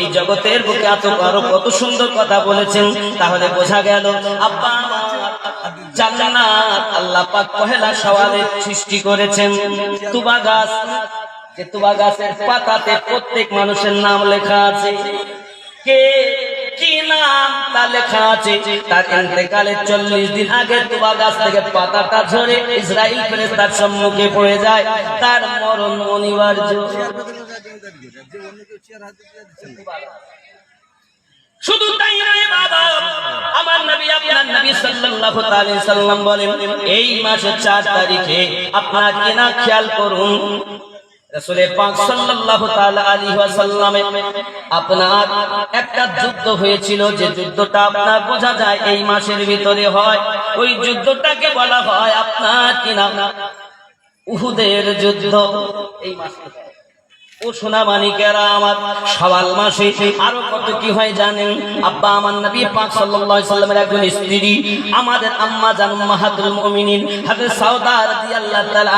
এই জগতের বুকে এত আরও কত সুন্দর কথা বলেছেন, তাহলে বোঝা গেল, আব্বা, জান্নাত আল্লাহ পাক পহেলা সৃষ্টি করেছেন। তুবা গাছ, যে তুবা গাছের পাতাতে প্রত্যেক মানুষের নাম লেখা আছে। কে কি নাম? তার সম্মুখে পড়ে যায়। তার অনিবার্য। শুধু বলেন, এই মাসের 4 তারিখে আপনার কিনা খেয়াল করুন? রাসূলে আমার সওয়াল মাসে আরও কত কি হয় জানেন? আব্বা আমার নবী সাল্লামের একজন স্ত্রী, আমাদের আম্মা জান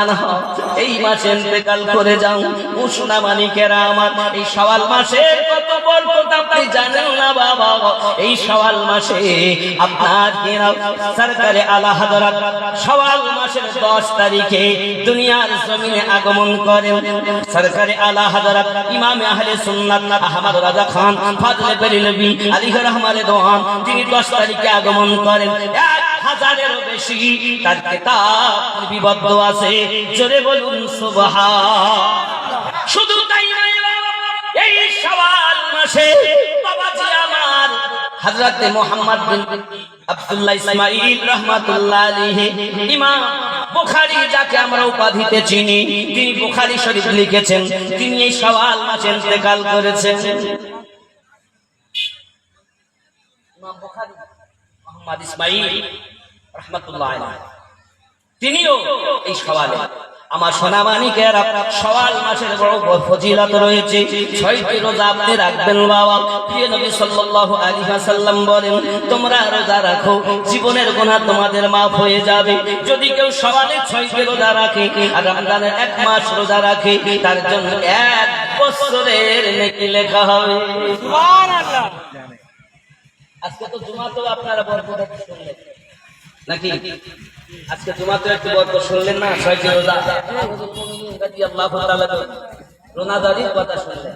আনহা। এই মাসে ইন্তেকাল করে যাও। সোনা মানিকেরা আমার, এই সওয়াল মাসের কত বরকত আপনি জানেন না বাবা। এই সওয়াল মাসে আপনার কিনা সরকারে আলা হযরত সওয়াল মাসের 10 তারিখে দুনিয়ার জমিনে আগমন করেন। সরকারে আলা হযরত ইমাম আহলে সুন্নাত আহমদ রাজা খান, ফাজলে বেরেলভি আলী রহমানে দোহান তিনি 10 তারিখে আগমন করেন। হাজারেরও বেশি, তার কিতাব লিপিবদ্ধ আছে। জোরে বলুন সুবহান শুধু তাই এই সওয়াল মাসে বাবাজি আমার, হযরতে মুহাম্মদ বিন আব্দুল্লাহ ইসমাঈল রাহমাতুল্লাহ আলাইহি, ইমাম বুখারী যাকে আমরা উপাধিতে চিনি, তিনি বুখারী শরীফ লিখেছেন, তিনি এই সওয়াল মাসে ইন্তেকাল করেছেন। ইমাম বুখারী, মুহাম্মদ ইসমাঈল রাহমাতুল্লাহ তিনিও এই সওয়ালে। আমার সোনামানিকের সওয়াল মাসের বড় ফজিলত রয়েছে। ছয়টি রোজা আপনি রাখবেন বাবা। প্রিয় নবী সাল্লাল্লাহু আলাইহি ওয়াসাল্লাম বলেন তোমরা রোজা রাখো জীবনের গুনাহ তোমাদের মাফ হয়ে যাবে। যদি কেউ সওয়ালে ছয়টি রোজা রাখে আর রমজানের এক মাস রোজা রাখে তার জন্য এক বছরের নেকি লেখা হবে। সুবহানাল্লাহ। আজকে তো জুমাতেও আপনারা বরকত শুনলেন। নাকি আজকে তোমার তো একটু গল্প শুনলেন না ছয়টি রোজা রোনাদারির কথা শুনলেন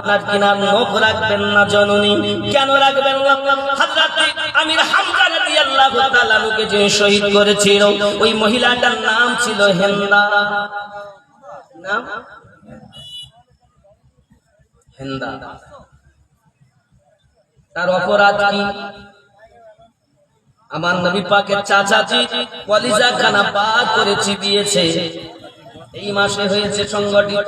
আপনার কিনা নখ রাখবেন না জননী। কেন রাখবেন যে শহীদ করেছিল, ওই মহিলাটার নাম ছিল হেন্দা হেন্দা তার অপরাধ কি? আমার নবী পাকের চাচাজি কলিজা খানা পা করে চিবিয়েছে। এই মাসে হয়েছে সংগঠিত।